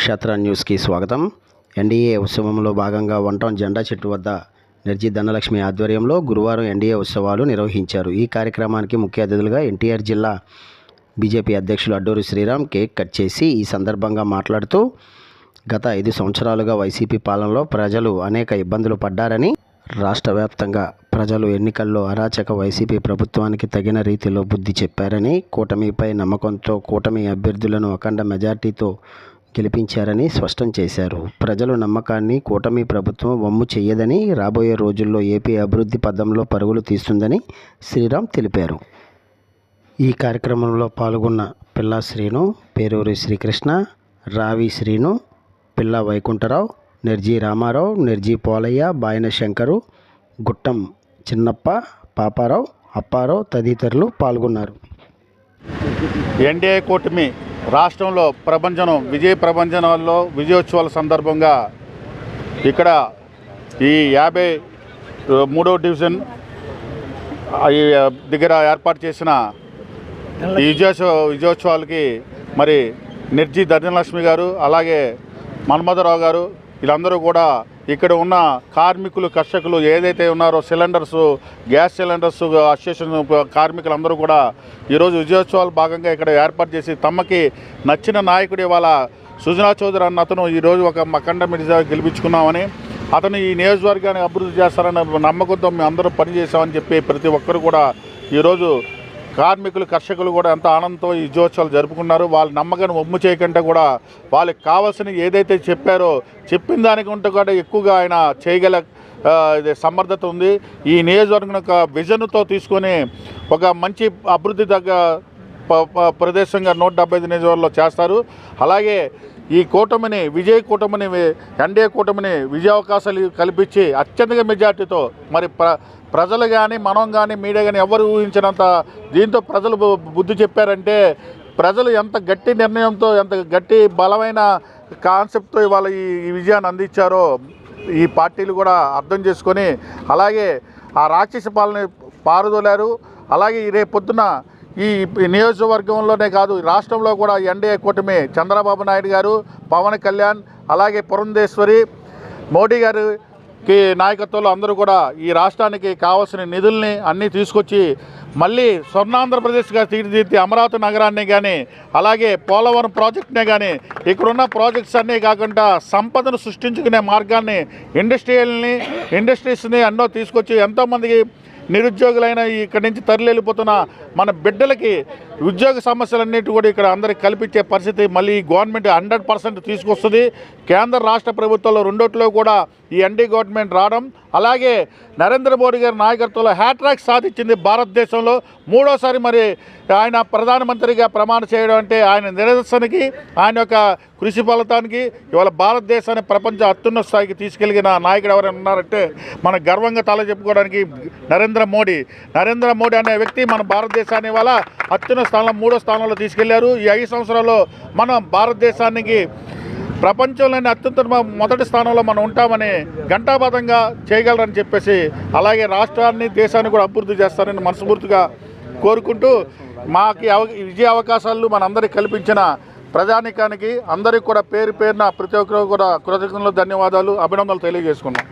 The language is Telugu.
క్షేత్ర న్యూస్కి స్వాగతం. ఎన్డీఏ ఉత్సవంలో భాగంగా వన్ జెండా చెట్టు వద్ద నిర్జీ ధనలక్ష్మి ఆధ్వర్యంలో గురువారం ఎన్డీఏ ఉత్సవాలు నిర్వహించారు. ఈ కార్యక్రమానికి ముఖ్య అతిథులుగా ఎన్టీఆర్ జిల్లా బీజేపీ అధ్యక్షులు అడ్డూరి శ్రీరామ్ కేక్ కట్ చేసి ఈ సందర్భంగా మాట్లాడుతూ గత ఐదు సంవత్సరాలుగా వైసీపీ పాలనలో ప్రజలు అనేక ఇబ్బందులు పడ్డారని రాష్ట్ర వ్యాప్తంగా ప్రజలు ఎన్నికల్లో అరాచక వైసీపీ ప్రభుత్వానికి తగిన రీతిలో బుద్ధి చెప్పారని కూటమిపై నమ్మకంతో కూటమి అభ్యర్థులను అఖండ మెజార్టీతో గెలిపించారని స్పష్టం చేశారు. ప్రజల నమ్మకాన్ని కూటమి ప్రభుత్వం వమ్ము చేయదని రాబోయే రోజుల్లో ఏపీ అభివృద్ధి పదంలో పరుగులు తీస్తుందని శ్రీరామ్ తెలిపారు. ఈ కార్యక్రమంలో పాల్గొన్న పిల్లా శ్రీను పేరూరి శ్రీకృష్ణ రావి శ్రీను పిల్ల వైకుంఠరావు నిర్జీ రామారావు నిర్జీ పోలయ్య బాయన శంకరు గుట్టం చిన్నప్ప పాపారావు అప్పారావు తదితరులు పాల్గొన్నారు. ఎన్డీఏ కూటమి రాష్ట్రంలో ప్రభంజనం విజయ ప్రభంజనాల్లో విజయోత్సవాల సందర్భంగా ఇక్కడ ఈ యాభై మూడో డివిజన్ దగ్గర ఏర్పాటు చేసిన ఈ విజయోత్సవ విజయోత్సవాలకి మరి నిర్జీ ధర్మలక్ష్మి గారు అలాగే మన్మధరావు గారు వీళ్ళందరూ కూడా ఇక్కడ ఉన్న కార్మికులు కర్షకులు ఏదైతే ఉన్నారో సిలిండర్స్ గ్యాస్ సిలిండర్స్ అసోసియేషన్ కార్మికులందరూ కూడా ఈరోజు విజయోత్సవాలు భాగంగా ఇక్కడ ఏర్పాటు చేసి తమకి నచ్చిన నాయకుడు ఇవాళ సుజనా చౌదరి అన్న అతను ఈరోజు ఒక మకండ మిర్జా గెలిపించుకున్నామని అతను ఈ నియోజకవర్గాన్ని అభివృద్ధి చేస్తారన్న నమ్మకంతో మేము అందరూ పనిచేసామని చెప్పి ప్రతి ఒక్కరు కూడా ఈరోజు కార్మికులు కర్షకులు కూడా ఎంత ఆనందంతో ఈ విజయోత్సవాలు జరుపుకున్నారు. వాళ్ళ నమ్మకాన్ని ఒమ్ము చేయకుండా కూడా వాళ్ళకి కావాల్సిన ఏదైతే చెప్పారో చెప్పిన దానికంటే కూడా ఎక్కువగా ఆయన చేయగల ఇది సమర్థత ఉంది. ఈ నియోజకవర్గం యొక్క విజన్తో తీసుకొని ఒక మంచి అభివృద్ధి తగ్గ ప్రదేశంగా నూట డెబ్బై ఐదు నియోజకవర్గంలో చేస్తారు. అలాగే ఈ కూటమిని విజయ కూటమిని ఎన్డీఏ కూటమిని విజయావకాశాలు కల్పించి అత్యధిక మెజార్టీతో మరి ప్ర ప్రజలు కానీ మనం కానీ మీడియా కానీ ఎవరు ఊహించినంత దీంతో ప్రజలు బుద్ధి చెప్పారంటే ప్రజలు ఎంత గట్టి నిర్ణయంతో ఎంత గట్టి బలమైన కాన్సెప్ట్తో ఇవాళ ఈ ఈ విజయాన్ని అందించారో ఈ పార్టీలు కూడా అర్థం చేసుకొని అలాగే ఆ రాక్షస పాలన పారుదోలారు. అలాగే ఈ రేపు పొద్దున ఈ నియోజకవర్గంలోనే కాదు ఈ రాష్ట్రంలో కూడా ఎన్డీఏ కూటమి చంద్రబాబు నాయుడు గారు పవన్ కళ్యాణ్ అలాగే పురంధేశ్వరి మోడీ గారికి నాయకత్వంలో అందరూ కూడా ఈ రాష్ట్రానికి కావాల్సిన నిధుల్ని అన్నీ తీసుకొచ్చి మళ్ళీ స్వర్ణాంధ్రప్రదేశ్గా తీర్చిదిద్ది అమరావతి నగరాన్ని కానీ అలాగే పోలవరం ప్రాజెక్ట్నే కానీ ఇక్కడున్న ప్రాజెక్ట్స్ అన్నీ కాకుండా సంపదను సృష్టించుకునే మార్గాన్ని ఇండస్ట్రియల్ని ఇండస్ట్రీస్ని అన్నో తీసుకొచ్చి ఎంతోమందికి నిరుద్యోగులైన ఇక్కడి నుంచి తరలి వెళ్ళిపోతున్న మన బిడ్డలకి ఉద్యోగ సమస్యలన్నిటి కూడా ఇక్కడ అందరికి కల్పించే పరిస్థితి మళ్ళీ ఈ గవర్నమెంట్ హండ్రెడ్ పర్సెంట్ తీసుకొస్తుంది. కేంద్ర రాష్ట్ర ప్రభుత్వాలు రెండోట్లో కూడా ఈ ఎన్డీ గవర్నమెంట్ రావడం అలాగే నరేంద్ర మోడీ గారి నాయకత్వంలో హ్యాట్రాక్ సాధించింది భారతదేశంలో. మూడోసారి మరి ఆయన ప్రధానమంత్రిగా ప్రమాణ చేయడం అంటే ఆయన నిరసనకి ఆయన యొక్క కృషి ఫలితానికి ఇవాళ భారతదేశాన్ని ప్రపంచ అత్యున్నత స్థాయికి తీసుకెళ్ళిన నాయకుడు ఎవరైనా ఉన్నారంటే మన గర్వంగా తల చెప్పుకోవడానికి నరేంద్ర మోడీ. నరేంద్ర మోడీ అనే వ్యక్తి మన భారతదేశాన్ని ఇవాళ అత్యున్నత స్థానంలో మూడో స్థానంలో తీసుకెళ్ళారు. ఈ ఐదు సంవత్సరాల్లో మనం భారతదేశానికి ప్రపంచంలోనే అత్యుత్తమ మొదటి స్థానంలో మనం ఉంటామని ఘంటాబద్ధంగా చేయగలరని చెప్పేసి అలాగే రాష్ట్రాన్ని దేశాన్ని కూడా అభివృద్ధి చేస్తారని మనస్ఫూర్తిగా కోరుకుంటూ మాకు అవ- విజయ అవకాశాలు మనందరికీ కల్పించిన ప్రజానికానికి అందరికీ కూడా పేరు పేరున ప్రతి ఒక్కరు కూడా కృతజ్ఞతలు ధన్యవాదాలు అభినందనలు తెలియజేసుకున్నాం.